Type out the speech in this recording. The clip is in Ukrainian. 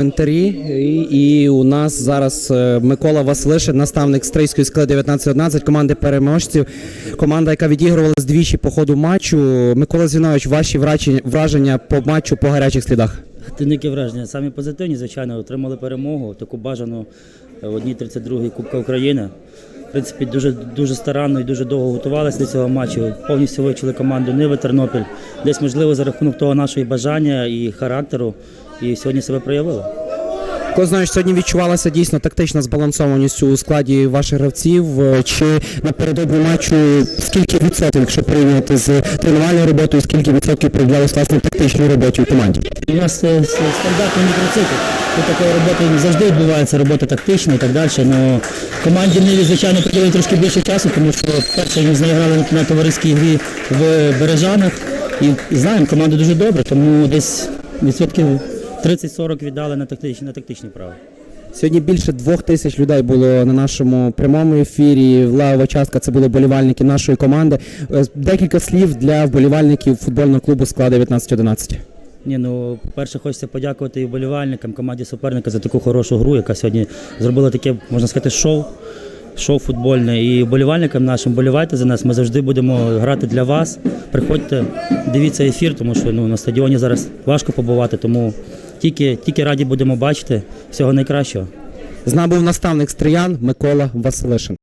коментарі. І, у нас зараз е, Микола Василишин, наставник стрийської скли 1911, команди переможців. Команда, яка відігрувалась двічі по ходу матчу. Микола Зінович, ваші враження, по матчу по гарячих слідах. Тиники враження. Самі позитивні, звичайно, отримали перемогу, таку бажану е, в одній 32-й Кубка України. Принципі, дуже, дуже старанно і дуже довго готувалися до цього матчу. Повністю вивчили команду Ниви Тернопіль. Десь, можливо, за рахунок того нашого бажання і характеру. І сьогодні себе проявили. Микола Зінович, сьогодні відчувалася дійсно тактична збалансованість у складі ваших гравців. Е, Чи напередодні матчу скільки відсотків, якщо порівняти з тренувальною роботою, скільки відсотків приділялось власне тактичній роботі у команді? У нас с- стандартний мікроцикл. Тут такої роботи завжди відбувається робота тактична і так далі. Но команді Ниві, звичайно, приділили трошки більше часу, тому що перше ми з нею грали на товариській грі в Бережанах. І знаємо, команда дуже добра, тому десь відсотків 30-40 віддали на тактичні, на тактичні права. Сьогодні більше двох тисяч людей було на нашому прямому ефірі. Левова частка це були болівальники нашої команди. Е, Декілька слів для вболівальників футбольного клубу складу 1911. Ні, ну, по-перше, хочеться подякувати і вболівальникам, команді суперника за таку хорошу гру, яка сьогодні зробила таке, можна сказати, шоу. Шоу футбольне і вболівальникам нашим болівайте за нас. Ми завжди будемо грати для вас. Приходьте, дивіться ефір, тому що ну, на стадіоні зараз важко побувати, тому тільки, тільки раді будемо бачити. Всього найкращого. З нами був наставник стриян Микола Василишин.